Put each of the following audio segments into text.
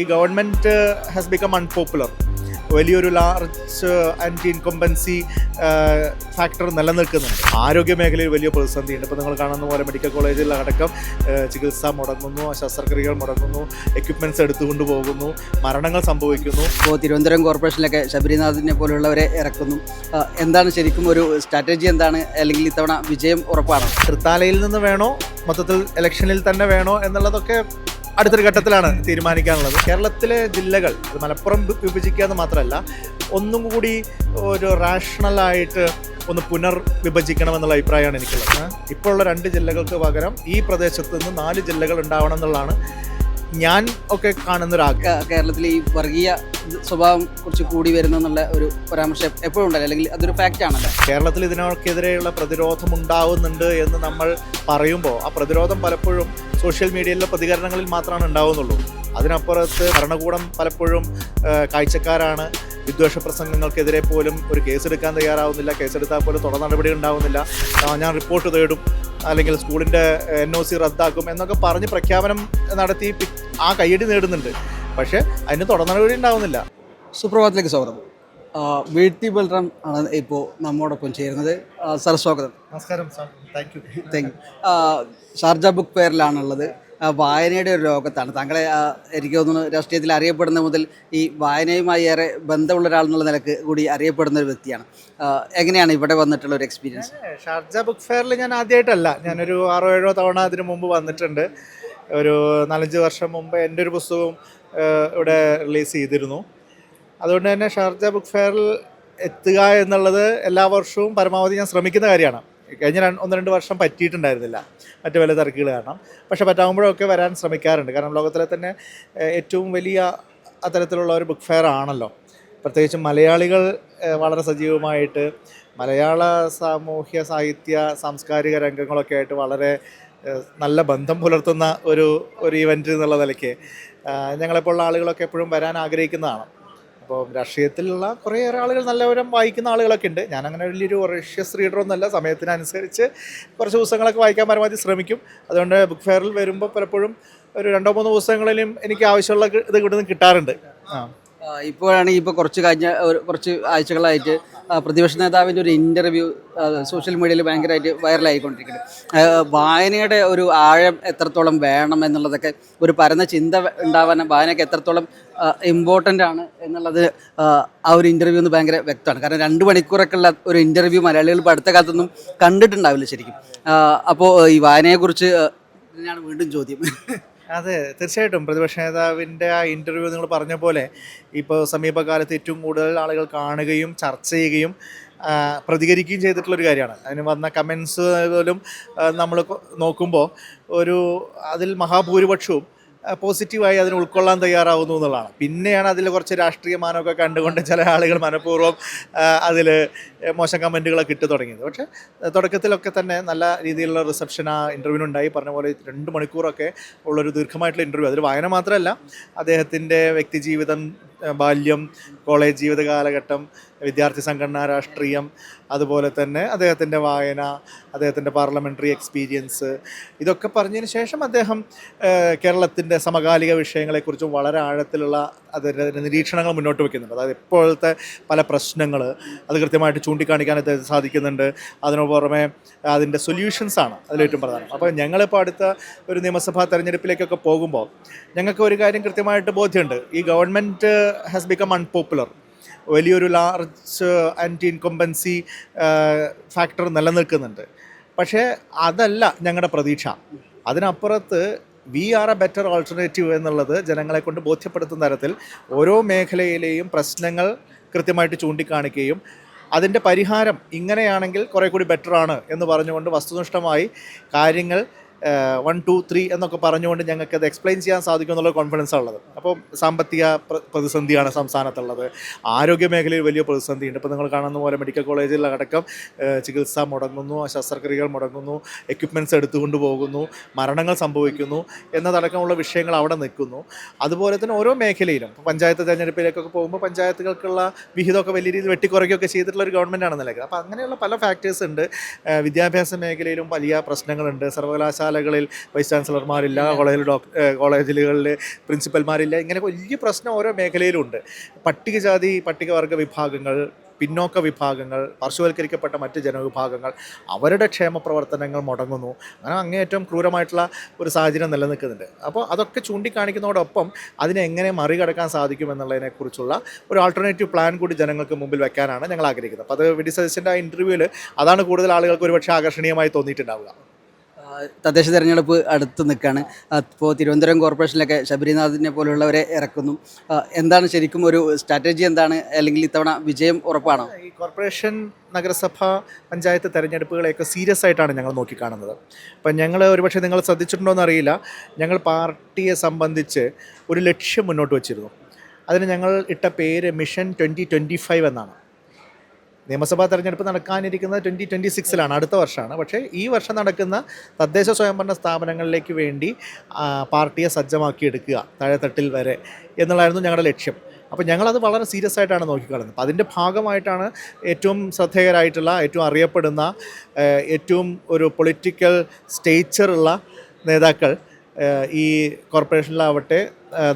ഈ government has become unpopular വലിയൊരു large anti incumbency factor നിലനിൽക്കുന്നുണ്ട്. ആരോഗ്യ മേഖലയിൽ വലിയ പ്രതിസന്ധിയുണ്ട്. ഇപ്പോൾ നിങ്ങൾ കാണുന്ന പോലെ മെഡിക്കൽ കോളേജിൽ അടക്കം ഏഹ്, ചികിത്സ മുടങ്ങുന്നു ശസ്ത്രക്രിയകൾ മുടങ്ങുന്നു എക്യുപ്മെന്റ്സ് എടുത്തുകൊണ്ട് പോകുന്നു മരണങ്ങൾ സംഭവിക്കുന്നു. ഇപ്പോൾ തിരുവനന്തപുരം കോർപ്പറേഷനിലൊക്കെ ശബരിനാഥിനെ പോലുള്ളവരെ ഇറക്കുന്നു. എന്താണ് ശരിക്കും ഒരു സ്ട്രാറ്റജി എന്താണ്? അല്ലെങ്കിൽ ഇത്തവണ വിജയം ഉറപ്പാണ്? തൃത്താലയിൽ നിന്ന് വേണോ? മൊത്തത്തിൽ ഇലക്ഷനിൽ തന്നെ വേണോ? എന്നുള്ളതൊക്കെ അടുത്തൊരു ഘട്ടത്തിലാണ് തീരുമാനിക്കാനുള്ളത്. കേരളത്തിലെ ജില്ലകൾ മലപ്പുറം വിഭജിക്കുക എന്ന് മാത്രമല്ല ഒന്നും കൂടി ഒരു റാഷണലായിട്ട് ഒന്ന് പുനർ വിഭജിക്കണമെന്നുള്ള അഭിപ്രായമാണ് എനിക്കുള്ളത്. ഇപ്പോഴുള്ള രണ്ട് ജില്ലകൾക്ക് പകരം ഈ പ്രദേശത്ത് നിന്ന് നാല് ജില്ലകൾ ഉണ്ടാവണം എന്നുള്ളതാണ് ഞാൻ ഒക്കെ കാണുന്ന കേരളത്തിലെ ആഗ്രഹം കേരളത്തിൽ ഈ വർഗീയ സ്വഭാവം കുറച്ച് കൂടി വരുന്നു എന്നുള്ള ഒരു പരാമർശം എപ്പോഴും ഉണ്ടല്ലോ? അല്ലെങ്കിൽ അതൊരു ഫാക്റ്റ് ആണല്ലോ? കേരളത്തിൽ ഇതിനൊക്കെതിരെയുള്ള പ്രതിരോധം ഉണ്ടാവുന്നുണ്ട് എന്ന് നമ്മൾ പറയുമ്പോൾ ആ പ്രതിരോധം പലപ്പോഴും സോഷ്യൽ മീഡിയയിലെ പ്രതികരണങ്ങളിൽ മാത്രമാണ് ഉണ്ടാവുന്നുള്ളൂ. അതിനപ്പുറത്ത് ഭരണകൂടം പലപ്പോഴും കാഴ്ചക്കാരാണ്. വിദ്വേഷ പ്രസംഗങ്ങൾക്കെതിരെ പോലും ഒരു കേസെടുക്കാൻ തയ്യാറാവുന്നില്ല. കേസെടുത്താൽ പോലും തുടർ നടപടി ഉണ്ടാവുന്നില്ല. ഞാൻ റിപ്പോർട്ട് തേടും. അല്ലെങ്കിൽ സ്കൂളിന്റെ എൻ ഒ സി റദ്ദാക്കും എന്നൊക്കെ പറഞ്ഞ് പ്രഖ്യാപനം നടത്തി ആ കയ്യടി നേടുന്നുണ്ട്. പക്ഷേ അതിന് തുടർ നടപടി ഉണ്ടാവുന്നില്ല. സുപ്രഭാതത്തിലേക്ക് സ്വാഗതം. ആ, വീഴ്ത്തി ബൽറാം ആണ് ഇപ്പോൾ നമ്മോടൊപ്പം ചേരുന്നത്. സർ സ്വാഗതം. നമസ്കാരം sir. Thank you thank you Sharjah book ഫെയറിലാണുള്ളത്. വായനയുടെ ഒരു ലോകത്താണ് താങ്കളെ എനിക്ക് തോന്നുന്നു രാഷ്ട്രീയത്തിൽ അറിയപ്പെടുന്ന മുതൽ ഈ വായനയുമായി ഏറെ ബന്ധമുള്ള ഒരാൾ എന്നുള്ള നിലയ്ക്ക് കൂടി അറിയപ്പെടുന്ന ഒരു വ്യക്തിയാണ്. എങ്ങനെയാണ് ഇവിടെ വന്നിട്ടുള്ള ഒരു എക്സ്പീരിയൻസ് ഷാർജ ബുക്ക് ഫെയറിൽ ഞാൻ ആദ്യമായിട്ടല്ല ഞാനൊരു ആറോ ഏഴോ തവണ അതിന് മുമ്പ് വന്നിട്ടുണ്ട്. ഒരു നാലഞ്ച് വർഷം മുമ്പ് എന്റെ ഒരു പുസ്തകവും ഇവിടെ റിലീസ് ചെയ്തിരുന്നു. അതുകൊണ്ട് തന്നെ ഷാർജ ബുക്ക് ഫെയറിൽ എത്തുക എന്നുള്ളത് എല്ലാ വർഷവും പരമാവധി ഞാൻ ശ്രമിക്കുന്ന കാര്യമാണ്. കഴിഞ്ഞ ഒന്ന് രണ്ട് വർഷം പറ്റിയിട്ടുണ്ടായിരുന്നില്ല. മറ്റു പല തിരക്കുകൾ കാരണം. പക്ഷെ പറ്റാവുമ്പോഴൊക്കെ വരാൻ ശ്രമിക്കാറുണ്ട്. കാരണം ലോകത്തിലെ തന്നെ ഏറ്റവും വലിയ അത്തരത്തിലുള്ള ഒരു ബുക്ക് ഫെയർ ആണല്ലോ. പ്രത്യേകിച്ചും മലയാളികൾ വളരെ സജീവമായിട്ട് മലയാള സാമൂഹ്യ സാഹിത്യ സാംസ്കാരിക രംഗങ്ങളൊക്കെ ആയിട്ട് വളരെ നല്ല ബന്ധം പുലർത്തുന്ന ഒരു ഒരു ഇവന്റ് എന്നുള്ള നിലയ്ക്ക് ഞങ്ങളെപ്പോലുള്ള ആളുകളൊക്കെ എപ്പോഴും വരാൻ ആഗ്രഹിക്കുന്നതാണ്. അപ്പോൾ രാഷ്ട്രീയത്തിലുള്ള കുറേയേറെ ആളുകൾ നല്ലവരും വായിക്കുന്ന ആളുകളൊക്കെ ഉണ്ട്. ഞാനങ്ങനെ വലിയൊരു റഷ്യസ് റീഡറൊന്നുമല്ല സമയത്തിനനുസരിച്ച് കുറച്ച് പുസ്തകങ്ങളൊക്കെ വായിക്കാൻ പരമാവധി ശ്രമിക്കും. അതുകൊണ്ട് ബുക്ക് ഫെയറിൽ വരുമ്പോൾ പലപ്പോഴും ഒരു രണ്ടോ മൂന്നോ പുസ്തകങ്ങളിലും എനിക്ക് ആവശ്യമുള്ള ഇത് ഇവിടുന്ന് കിട്ടാറുണ്ട്. ആ. ഇപ്പോഴാണെങ്കിൽ ഇപ്പോൾ കുറച്ച് കഴിഞ്ഞ കുറച്ച് ആഴ്ചകളായിട്ട് പ്രതിപക്ഷ നേതാവിന്റെ ഒരു ഇന്റർവ്യൂ സോഷ്യൽ മീഡിയയിൽ ഭയങ്കരമായിട്ട് വൈറലായിക്കൊണ്ടിരിക്കുന്നത് വായനയുടെ ഒരു ആഴം എത്രത്തോളം വേണം എന്നുള്ളതൊക്കെ ഒരു പരന്ന ചിന്ത ഉണ്ടാവാൻ വായനയ്ക്ക് എത്രത്തോളം ഇമ്പോർട്ടന്റ് ആണ് എന്നുള്ളത് ആ, ഒരു ഇന്റർവ്യൂ എന്ന് ഭയങ്കര വ്യക്തമാണ്. കാരണം രണ്ട് മണിക്കൂറൊക്കെ ഉള്ള ഒരു ഇന്റർവ്യൂ മലയാളികൾ ഇപ്പോൾ അടുത്ത കാലത്തൊന്നും കണ്ടിട്ടുണ്ടാവില്ല ശരിക്കും. അപ്പോൾ ഈ വായനയെക്കുറിച്ച് തന്നെയാണ് വീണ്ടും ചോദ്യം. അതെ തീർച്ചയായിട്ടും. പ്രതിപക്ഷ നേതാവിന്റെ ആ ഇന്റർവ്യൂ നിങ്ങൾ പറഞ്ഞ പോലെ ഇപ്പോൾ സമീപകാലത്ത് ഏറ്റവും കൂടുതൽ ആളുകൾ കാണുകയും ചർച്ച ചെയ്യുകയും പ്രതികരിക്കുകയും ചെയ്തിട്ടുള്ളൊരു കാര്യമാണ്. അതിന് വന്ന കമൻസ് പോലും നമ്മൾ നോക്കുമ്പോൾ ഒരു അതിൽ മഹാഭൂരിപക്ഷവും പോസിറ്റീവായി അതിനെ ഉൾക്കൊള്ളാൻ തയ്യാറാവുന്നു എന്നുള്ളതാണ്. പിന്നെയാണ് അതിൽ കുറച്ച് രാഷ്ട്രീയ മാനമൊക്കെ കണ്ടുകൊണ്ട് ചില ആളുകൾ മനഃപൂർവം അതിൽ മോശം കമന്റുകളൊക്കെ ഇട്ട് തുടങ്ങിയത്. പക്ഷേ തുടക്കത്തിലൊക്കെ തന്നെ നല്ല രീതിയിലുള്ള റിസപ്ഷൻ ആ ഇന്റർവ്യൂവിനുണ്ടായി പറഞ്ഞ പോലെ രണ്ട് മണിക്കൂറൊക്കെ ഉള്ളൊരു ദീർഘമായിട്ടുള്ള ഇന്റർവ്യൂ അതിൽ വായന മാത്രമല്ല അദ്ദേഹത്തിന്റെ വ്യക്തിജീവിതം ബാല്യം കോളേജ് ജീവിത കാലഘട്ടം വിദ്യാർത്ഥി സംഘടന രാഷ്ട്രീയം അതുപോലെ തന്നെ അദ്ദേഹത്തിന്റെ വായന അദ്ദേഹത്തിന്റെ പാർലമെന്ററി എക്സ്പീരിയൻസ് ഇതൊക്കെ പറഞ്ഞതിന് ശേഷം അദ്ദേഹം കേരളത്തിന്റെ സമകാലിക വിഷയങ്ങളെക്കുറിച്ചും വളരെ ആഴത്തിലുള്ള അതിന്റെ നിരീക്ഷണങ്ങൾ മുന്നോട്ട് വയ്ക്കുന്നുണ്ട് അതായത് ഇപ്പോഴത്തെ പല പ്രശ്നങ്ങൾ അത് കൃത്യമായിട്ട് ചൂണ്ടിക്കാണിക്കാൻ അദ്ദേഹത്തിന് സാധിക്കുന്നുണ്ട്. അതിനു പുറമെ അതിന്റെ സൊല്യൂഷൻസാണ് അതിലേറ്റവും പ്രധാനം. അപ്പോൾ ഞങ്ങളിപ്പോൾ അടുത്ത ഒരു നിയമസഭാ തെരഞ്ഞെടുപ്പിലേക്കൊക്കെ പോകുമ്പോൾ ഞങ്ങൾക്ക് ഒരു കാര്യം കൃത്യമായിട്ട് ബോധ്യമുണ്ട്. ഈ ഗവൺമെന്റ് ഹാസ് ബിക്കം അൺപോപ്പുലർ വലിയൊരു ലാർജ് ആന്റി ഇൻകംബൻസി ഫാക്ടർ നിലനിൽക്കുന്നുണ്ട്. പക്ഷേ അതല്ല ഞങ്ങളുടെ പ്രതീക്ഷ. അതിനപ്പുറത്ത് we are a better alternative എന്നുള്ളത് ജനങ്ങളെ കൊണ്ട് ബോധ്യപ്പെടുത്തുന്ന തരത്തിൽ ഓരോ മേഖലയിലെയും പ്രശ്നങ്ങൾ കൃത്യമായിട്ട് ചൂണ്ടിക്കാണിക്കുകയും അതിന്റെ പരിഹാരം ഇങ്ങനെയാണെങ്കിൽ കുറേ കൂടി ബെറ്ററാണ് എന്ന് പറഞ്ഞുകൊണ്ട് വസ്തുനിഷ്ഠമായി കാര്യങ്ങൾ വൺ ടു ത്രീ എന്നൊക്കെ പറഞ്ഞുകൊണ്ട് ഞങ്ങൾക്ക് അത് എക്സ്പ്ലെയിൻ ചെയ്യാൻ സാധിക്കും എന്നുള്ള കോൺഫിഡൻസ് ഉള്ളത്. അപ്പോൾ സാമ്പത്തിക പ്രതിസന്ധിയാണ് സംസ്ഥാനത്തുള്ളത്. ആരോഗ്യ മേഖലയിൽ വലിയ പ്രതിസന്ധിയുണ്ട്. ഇപ്പോൾ നിങ്ങൾ കാണുന്ന പോലെ മെഡിക്കൽ കോളേജിൽ അടക്കം ചികിത്സ മുടങ്ങുന്നു ശസ്ത്രക്രിയകൾ മുടങ്ങുന്നു എക്യുപ്മെന്റ്സ് എടുത്തുകൊണ്ട് പോകുന്നു മരണങ്ങൾ സംഭവിക്കുന്നു എന്നതടക്കമുള്ള വിഷയങ്ങൾ അവിടെ നിൽക്കുന്നു. അതുപോലെ തന്നെ ഓരോ മേഖലയിലും പഞ്ചായത്ത് തെരഞ്ഞെടുപ്പിലേക്കൊക്കെ പോകുമ്പോൾ പഞ്ചായത്തുകൾക്കുള്ള വിഹിതമൊക്കെ വലിയ രീതിയിൽ വെട്ടിക്കുറയ്ക്കുകയൊക്കെ ചെയ്തിട്ടുള്ള ഒരു ഗവൺമെന്റ് ആണെന്ന് നിലയ്ക്ക്. അപ്പോൾ അങ്ങനെയുള്ള പല ഫാക്ടേഴ്സ് ഉണ്ട്. വിദ്യാഭ്യാസ മേഖലയിലും വലിയ പ്രശ്നങ്ങളുണ്ട്. സർവകലാശാലകൾ സർവകലാശാലകളിൽ വൈസ് ചാൻസലർമാരില്ല കോളേജിൽ ഡോക്ടർ കോളേജുകളിൽ പ്രിൻസിപ്പൽമാരില്ല ഇങ്ങനെ വലിയ പ്രശ്നം ഓരോ മേഖലയിലുണ്ട്. പട്ടികജാതി പട്ടികവർഗ വിഭാഗങ്ങൾ പിന്നോക്ക വിഭാഗങ്ങൾ പാർശ്വവൽക്കരിക്കപ്പെട്ട മറ്റ് ജനവിഭാഗങ്ങൾ അവരുടെ ക്ഷേമ പ്രവർത്തനങ്ങൾ മുടങ്ങുന്നു. അങ്ങനെ അങ്ങേയറ്റം ക്രൂരമായിട്ടുള്ള ഒരു സാഹചര്യം നിലനിൽക്കുന്നുണ്ട്. അപ്പോൾ അതൊക്കെ ചൂണ്ടിക്കാണിക്കുന്നതോടൊപ്പം അതിനെ എങ്ങനെ മറികടക്കാൻ സാധിക്കും എന്നുള്ളതിനെക്കുറിച്ചുള്ള ഒരു ആൾട്ടർനേറ്റീവ് പ്ലാൻ കൂടി ജനങ്ങൾക്ക് മുമ്പിൽ വെക്കാനാണ് ഞങ്ങൾ ആഗ്രഹിക്കുന്നത്. അപ്പോൾ അത് വി ഡി സതീശന്റെ ആ ഇന്റർവ്യൂവിൽ അതാണ് കൂടുതൽ ആളുകൾക്ക് ഒരുപക്ഷെ ആകർഷണീയമായി തോന്നിയിട്ടുണ്ടാവുക. തദ്ദേശ തെരഞ്ഞെടുപ്പ് അടുത്ത് നിൽക്കുകയാണ് ഇപ്പോൾ തിരുവനന്തപുരം കോർപ്പറേഷനിലൊക്കെ ശബരിനാഥിനെ പോലുള്ളവരെ ഇറക്കുന്നു. എന്താണ് ശരിക്കും ഒരു സ്ട്രാറ്റജി എന്താണ്? അല്ലെങ്കിൽ ഇത്തവണ വിജയം ഉറപ്പാണോ? ഈ കോർപ്പറേഷൻ നഗരസഭ പഞ്ചായത്ത് തെരഞ്ഞെടുപ്പുകളെയൊക്കെ സീരിയസ് ആയിട്ടാണ് ഞങ്ങൾ നോക്കിക്കാണുന്നത്. അപ്പം ഞങ്ങൾ ഒരുപക്ഷെ നിങ്ങൾ ശ്രദ്ധിച്ചിട്ടുണ്ടോ എന്നറിയില്ല. ഞങ്ങൾ പാർട്ടിയെ സംബന്ധിച്ച് ഒരു ലക്ഷ്യം മുന്നോട്ട് വച്ചിരുന്നു. അതിന് ഞങ്ങൾ ഇട്ട പേര് മിഷൻ ട്വന്റി ട്വന്റി ഫൈവ് എന്നാണ്. നിയമസഭാ തെരഞ്ഞെടുപ്പ് നടക്കാനിരിക്കുന്നത് ട്വന്റി ട്വന്റി സിക്സിലാണ് അടുത്ത വർഷമാണ്. പക്ഷേ ഈ വർഷം നടക്കുന്ന തദ്ദേശ സ്വയംഭരണ സ്ഥാപനങ്ങളിലേക്ക് വേണ്ടി പാർട്ടിയെ സജ്ജമാക്കിയെടുക്കുക താഴെത്തട്ടിൽ വരെ എന്നുള്ളതായിരുന്നു ഞങ്ങളുടെ ലക്ഷ്യം. അപ്പോൾ ഞങ്ങളത് വളരെ സീരിയസ് ആയിട്ടാണ് നോക്കിക്കാണുന്നത്. അപ്പോൾ അതിന്റെ ഭാഗമായിട്ടാണ് ഏറ്റവും ശ്രദ്ധേയരായിട്ടുള്ള ഏറ്റവും അറിയപ്പെടുന്ന ഏറ്റവും ഒരു പൊളിറ്റിക്കൽ സ്റ്റേച്ചറുള്ള നേതാക്കൾ ഈ കോർപ്പറേഷനിലാവട്ടെ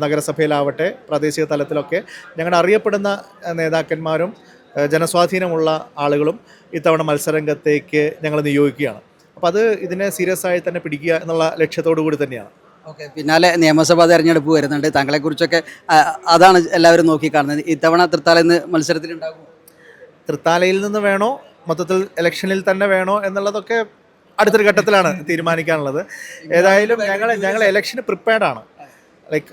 നഗരസഭയിലാവട്ടെ പ്രാദേശിക തലത്തിലൊക്കെ ഞങ്ങളുടെ അറിയപ്പെടുന്ന നേതാക്കന്മാരും ജനസ്വാധീനമുള്ള ആളുകളും ഇത്തവണ മത്സരരംഗത്തേക്ക് ഞങ്ങൾ നിയോഗിക്കുകയാണ്. അപ്പോൾ അത് ഇതിനെ സീരിയസ് ആയി തന്നെ പിടിക്കുക എന്നുള്ള ലക്ഷ്യത്തോടു കൂടി തന്നെയാണ്. ഓക്കെ പിന്നാലെ നിയമസഭാ തെരഞ്ഞെടുപ്പ് വരുന്നുണ്ട്. താങ്കളെക്കുറിച്ചൊക്കെ ആ, അതാണ് എല്ലാവരും നോക്കി നോക്കിക്കാണുന്നത്. ഇത്തവണ നിന്ന് മത്സരത്തിൽ മത്സരത്തിലുണ്ടാകും തൃത്താലയിൽ നിന്ന് വേണോ? മൊത്തത്തിൽ ഇലക്ഷനിൽ തന്നെ വേണോ എന്നുള്ളതൊക്കെ അടുത്തൊരു ഘട്ടത്തിലാണ് തീരുമാനിക്കാനുള്ളത്. ഏതായാലും ഞങ്ങൾ ഞങ്ങൾ ഇലക്ഷന് പ്രിപ്പയർഡാണ്. ലൈക്ക്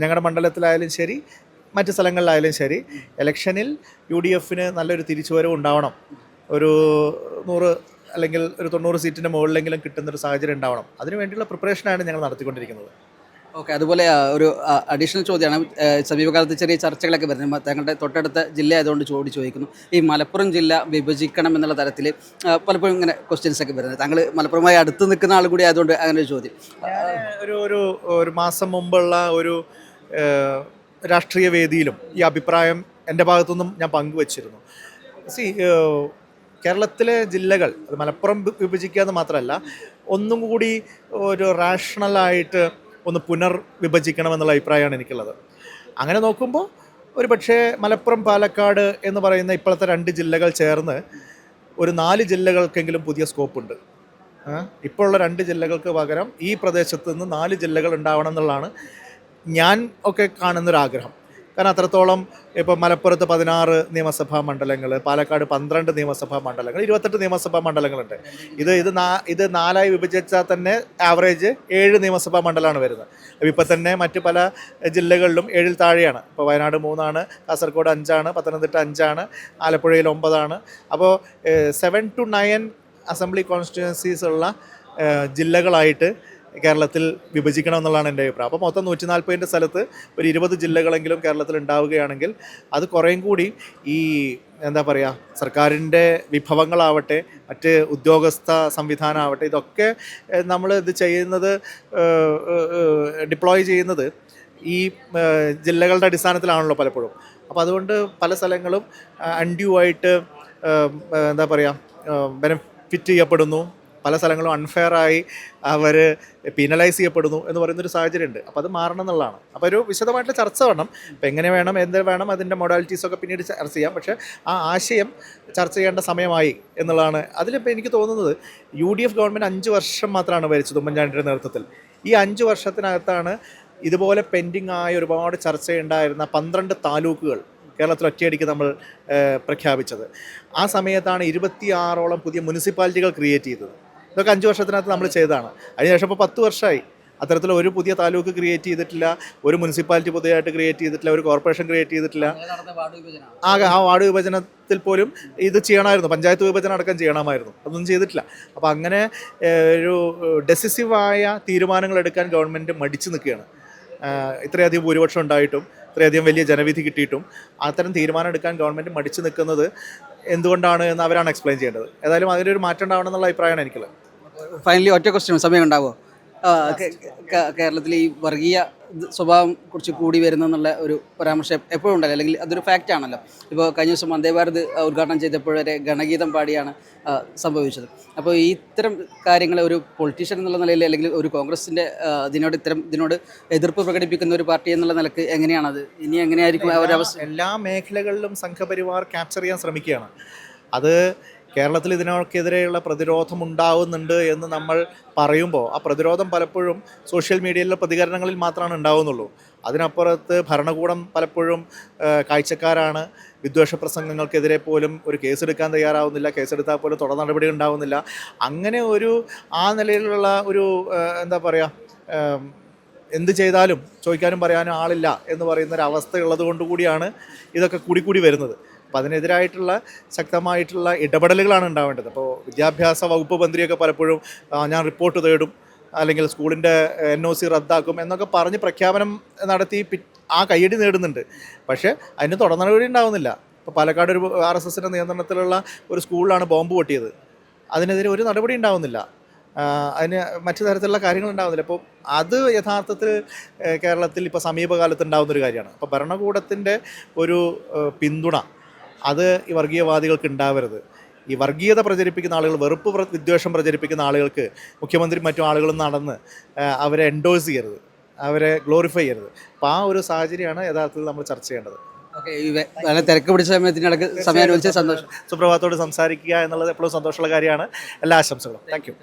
ഞങ്ങളുടെ മണ്ഡലത്തിലായാലും ശരി മറ്റ് സ്ഥലങ്ങളിലായാലും ശരി ഇലക്ഷനിൽ യു ഡി എഫിന് നല്ലൊരു തിരിച്ചുവരവ് ഉണ്ടാവണം. ഒരു നൂറ് അല്ലെങ്കിൽ ഒരു തൊണ്ണൂറ് സീറ്റിന്റെ മുകളിലെങ്കിലും കിട്ടുന്നൊരു സാഹചര്യം ഉണ്ടാവണം. അതിനു വേണ്ടിയുള്ള പ്രിപ്പറേഷനാണ് ഞങ്ങൾ നടത്തിക്കൊണ്ടിരിക്കുന്നത്. ഓക്കെ അതുപോലെ ഒരു അഡീഷണൽ ചോദ്യമാണ്. സമീപകാലത്ത് ചെറിയ ചർച്ചകളൊക്കെ വരുന്നത് തങ്ങളുടെ തൊട്ടടുത്ത ജില്ല ആയതുകൊണ്ട് ചോടി ചോദിക്കുന്നു. ഈ മലപ്പുറം ജില്ല വിഭജിക്കണം എന്നുള്ള തരത്തിൽ പലപ്പോഴും ഇങ്ങനെ ക്വസ്റ്റ്യൻസ് ഒക്കെ വരുന്നത്. താങ്കൾ മലപ്പുറമായി അടുത്ത് നിൽക്കുന്ന ആൾ കൂടി ആയതുകൊണ്ട് അങ്ങനെ ഒരു ചോദ്യം. ഒരു ഒരു ഒരു മാസം മുമ്പുള്ള ഒരു രാഷ്ട്രീയ വേദിയിലും ഈ അഭിപ്രായം എന്റെ ഭാഗത്തുനിന്നും ഞാൻ പങ്കുവച്ചിരുന്നു. സി കേരളത്തിലെ ജില്ലകൾ അത് മലപ്പുറം വിഭജിക്കുക എന്ന് മാത്രമല്ല ഒന്നും കൂടി ഒരു റാഷണലായിട്ട് ഒന്ന് പുനർ വിഭജിക്കണമെന്നുള്ള അഭിപ്രായമാണ് എനിക്കുള്ളത്. അങ്ങനെ നോക്കുമ്പോൾ ഒരു പക്ഷേ മലപ്പുറം പാലക്കാട് എന്ന് പറയുന്ന ഇപ്പോഴത്തെ രണ്ട് ജില്ലകൾ ചേർന്ന് ഒരു നാല് ജില്ലകൾക്കെങ്കിലും പുതിയ സ്കോപ്പുണ്ട് ഇപ്പോൾ ഉള്ള രണ്ട് ജില്ലകൾക്ക് പകരം ഈ പ്രദേശത്ത് നിന്ന് നാല് ജില്ലകൾ ഉണ്ടാവണം എന്നുള്ളതാണ് ഞാൻ ഒക്കെ കാണുന്നൊരാഗ്രഹം. കാരണം അത്രത്തോളം ഇപ്പോൾ മലപ്പുറത്ത് പതിനാറ് നിയമസഭാ മണ്ഡലങ്ങൾ പാലക്കാട് പന്ത്രണ്ട് നിയമസഭാ മണ്ഡലങ്ങൾ ഇരുപത്തെട്ട് നിയമസഭാ മണ്ഡലങ്ങളുണ്ട്. ഇത് ഇത് നാ ഇത് നാലായി വിഭജിച്ചാൽ തന്നെ ആവറേജ് ഏഴ് നിയമസഭാ മണ്ഡലമാണ് വരുന്നത്. അപ്പോൾ ഇപ്പം തന്നെ മറ്റ് പല ജില്ലകളിലും ഏഴിൽ താഴെയാണ്. ഇപ്പോൾ വയനാട് മൂന്നാണ് കാസർഗോഡ് അഞ്ചാണ് പത്തനംതിട്ട അഞ്ചാണ് ആലപ്പുഴയിൽ ഒമ്പതാണ്. അപ്പോൾ seven to nine assembly constituencies ഉള്ള ജില്ലകളായിട്ട് കേരളത്തിൽ വിഭജിക്കണം എന്നുള്ളതാണ് എന്റെ അഭിപ്രായം. അപ്പോൾ മൊത്തം നൂറ്റി നാൽപ്പതിന്റെ സ്ഥലത്ത് ഒരു ഇരുപത് ജില്ലകളെങ്കിലും കേരളത്തിൽ ഉണ്ടാവുകയാണെങ്കിൽ അത് കുറേയും കൂടി ഈ എന്താ പറയുക സർക്കാരിന്റെ വിഭവങ്ങളാവട്ടെ മറ്റ് ഉദ്യോഗസ്ഥ സംവിധാനമാവട്ടെ ഇതൊക്കെ നമ്മൾ ഇത് ചെയ്യുന്നത് ഡിപ്ലോയ് ചെയ്യുന്നത് ഈ ജില്ലകളുടെ അടിസ്ഥാനത്തിലാണല്ലോ പലപ്പോഴും. അപ്പോൾ അതുകൊണ്ട് പല സ്ഥലങ്ങളും അൺഡ്യൂ ആയിട്ട് എന്താ പറയുക ബെനിഫിറ്റ് ചെയ്യപ്പെടുന്നു. പല സ്ഥലങ്ങളും അൺഫെയറായി അവർ പീനലൈസ് ചെയ്യപ്പെടുന്നു എന്ന് പറയുന്നൊരു സാഹചര്യമുണ്ട്. അപ്പോൾ അത് മാറണം എന്നുള്ളതാണ്. അപ്പോൾ ഒരു വിശദമായിട്ടുള്ള ചർച്ച വേണം. അപ്പോൾ എങ്ങനെ വേണം എന്ത് വേണം അതിന്റെ മൊഡാലിറ്റീസ് ഒക്കെ പിന്നീട് ചർച്ച ചെയ്യാം. പക്ഷേ ആ ആശയം ചർച്ച ചെയ്യേണ്ട സമയമായി എന്നുള്ളതാണ് അതിലിപ്പോൾ എനിക്ക് തോന്നുന്നത് യു ഡി എഫ് ഗവൺമെന്റ് അഞ്ച് വർഷം മാത്രമാണ് ഭരിച്ചത് ഉമ്മൻചാണ്ടിയുടെ നേതൃത്വത്തിൽ. ഈ അഞ്ച് വർഷത്തിനകത്താണ് ഇതുപോലെ പെൻഡിങ് ആയ ഒരുപാട് ചർച്ചയുണ്ടായിരുന്ന പന്ത്രണ്ട് താലൂക്കുകൾ കേരളത്തിൽ ഒറ്റയടിക്ക് നമ്മൾ പ്രഖ്യാപിച്ചത്. ആ സമയത്താണ് ഇരുപത്തിയാറോളം പുതിയ മുനിസിപ്പാലിറ്റികൾ ക്രിയേറ്റ് ചെയ്തത്. ഇതൊക്കെ അഞ്ച് വർഷത്തിനകത്ത് നമ്മൾ ചെയ്തതാണ്. അതിനുശേഷം ഇപ്പോൾ പത്ത് വർഷമായി അത്തരത്തിൽ ഒരു പുതിയ താലൂക്ക് ക്രിയേറ്റ് ചെയ്തിട്ടില്ല ഒരു മുനിസിപ്പാലിറ്റി പുതിയതായിട്ട് ക്രിയേറ്റ് ചെയ്തിട്ടില്ല ഒരു കോർപ്പറേഷൻ ക്രിയേറ്റ് ചെയ്തിട്ടില്ല. ആകെ ആ വാർഡ് വിഭജനത്തിൽ പോലും ഇത് ചെയ്യണമായിരുന്നു. പഞ്ചായത്ത് വിഭജനം അടക്കം ചെയ്യണമായിരുന്നു. അതൊന്നും ചെയ്തിട്ടില്ല. അപ്പോൾ അങ്ങനെ ഒരു ഡെസിസീവായ തീരുമാനങ്ങൾ എടുക്കാൻ ഗവൺമെന്റ് മടിച്ചു നിൽക്കുകയാണ്. ഇത്രയധികം ഭൂരിപക്ഷം ഉണ്ടായിട്ടും ഇത്രയധികം വലിയ ജനവിധി കിട്ടിയിട്ടും അത്തരം തീരുമാനം എടുക്കാൻ ഗവൺമെന്റ് മടിച്ചു നിൽക്കുന്നത് എന്തുകൊണ്ടാണ് എന്ന് അവരാണ് എക്സ്പ്ലെയിൻ ചെയ്യേണ്ടത്. ഏതായാലും അതിലൊരു മാറ്റം ഉണ്ടാവണം എന്നുള്ള അഭിപ്രായമാണ് എനിക്കുള്ളത്. ഫൈനലി ഒറ്റ ക്വസ്റ്റ്യൻ സമയം ഉണ്ടാവുമോ കേരളത്തിൽ ഈ വർഗീയ സ്വഭാവം കുറച്ച് കൂടി വരുന്നെന്നുള്ള ഒരു പരാമർശം എപ്പോഴും ഉണ്ടല്ലോ അല്ലെങ്കിൽ അതൊരു ഫാക്റ്റ് ആണല്ലോ. ഇപ്പോൾ കഴിഞ്ഞ ദിവസം വന്ദേ ഭാരത് ഉദ്ഘാടനം ചെയ്തപ്പോഴേ ഗണഗീതം പാടിയാണ് സംഭവിച്ചത്. അപ്പോൾ ഈ ഇത്തരം കാര്യങ്ങൾ ഒരു പൊളിറ്റീഷ്യൻ എന്നുള്ള നിലയിൽ അല്ലെങ്കിൽ ഒരു കോൺഗ്രസിന്റെ ഇതിനോട് ഇത്തരം ഇതിനോട് എതിർപ്പ് പ്രകടിപ്പിക്കുന്ന ഒരു പാർട്ടി എന്നുള്ള നിലയ്ക്ക് എങ്ങനെയാണത്? ഇനി എങ്ങനെയായിരിക്കും അവരവസ്ഥ എല്ലാ മേഖലകളിലും സംഘപരിവാർ ക്യാപ്ചർ ചെയ്യാൻ ശ്രമിക്കുകയാണ്. അത് കേരളത്തിൽ ഇതിനൊക്കെതിരെയുള്ള പ്രതിരോധം ഉണ്ടാവുന്നുണ്ട് എന്ന് നമ്മൾ പറയുമ്പോൾ ആ പ്രതിരോധം പലപ്പോഴും സോഷ്യൽ മീഡിയയിലെ പ്രതികരണങ്ങളിൽ മാത്രമാണ് ഉണ്ടാവുന്നുള്ളൂ. അതിനപ്പുറത്ത് ഭരണകൂടം പലപ്പോഴും കാഴ്ചക്കാരാണ്. വിദ്വേഷ പ്രസംഗങ്ങൾക്കെതിരെ പോലും ഒരു കേസെടുക്കാൻ തയ്യാറാവുന്നില്ല. കേസെടുത്താൽ പോലും തുടർ നടപടി ഉണ്ടാവുന്നില്ല. അങ്ങനെ ഒരു ആ നിലയിലുള്ള ഒരു എന്താ പറയുക എന്ത് ചെയ്താലും ചോദിക്കാനും പറയാനും ആളില്ല എന്ന് പറയുന്ന ഒരു കൊണ്ട് കൂടിയാണ് ഇതൊക്കെ കൂടി കൂടി വരുന്നത്. അപ്പം അതിനെതിരായിട്ടുള്ള ശക്തമായിട്ടുള്ള ഇടപെടലുകളാണ് ഉണ്ടാവേണ്ടത്. അപ്പോൾ വിദ്യാഭ്യാസ വകുപ്പ് മന്ത്രിയൊക്കെ പലപ്പോഴും ഞാൻ റിപ്പോർട്ട് തേടും അല്ലെങ്കിൽ സ്കൂളിന്റെ എൻ ഒ സി റദ്ദാക്കും എന്നൊക്കെ പറഞ്ഞ് പ്രഖ്യാപനം നടത്തി ആ കയ്യടി നേടുന്നുണ്ട്. പക്ഷേ അതിന് തുടർ നടപടി ഉണ്ടാവുന്നില്ല. ഇപ്പോൾ പാലക്കാട് ഒരു ആർ എസ് എസിന്റെ നിയന്ത്രണത്തിലുള്ള ഒരു സ്കൂളിലാണ് ബോംബ് പൊട്ടിയത്. അതിനെതിരെ ഒരു നടപടി ഉണ്ടാവുന്നില്ല. അതിന് മറ്റു തരത്തിലുള്ള കാര്യങ്ങൾ ഉണ്ടാവുന്നില്ല. അപ്പോൾ അത് യഥാർത്ഥത്തിൽ കേരളത്തിൽ ഇപ്പോൾ സമീപകാലത്ത് ഉണ്ടാകുന്നൊരു കാര്യമാണ്. അപ്പോൾ ഭരണകൂടത്തിന്റെ ഒരു പിന്തുണ അത് ഈ വർഗീയവാദികൾക്ക് ഉണ്ടാവരുത് ഈ വർഗീയത പ്രചരിപ്പിക്കുന്ന ആളുകൾ വെറുപ്പ് വിദ്വേഷം പ്രചരിപ്പിക്കുന്ന ആളുകൾക്ക് മുഖ്യമന്ത്രി മറ്റു ആളുകളും നടന്ന് അവരെ എൻഡോഴ്സ് ചെയ്യരുത്. അവരെ ഗ്ലോറിഫൈ ചെയ്യരുത്. അപ്പോൾ ആ ഒരു സാഹചര്യമാണ് യഥാർത്ഥത്തിൽ നമ്മൾ ചർച്ച ചെയ്യേണ്ടത്. വളരെ തിരക്ക് പിടിച്ച സമയത്തിനിടക്ക് സമയം അനുവദിച്ച സന്തോഷം. സുപ്രഭാതത്തോട് സംസാരിക്കുക എന്നുള്ളത് എപ്പോഴും സന്തോഷമുള്ള കാര്യമാണ്. എല്ലാ ആശംസകളും. Thank you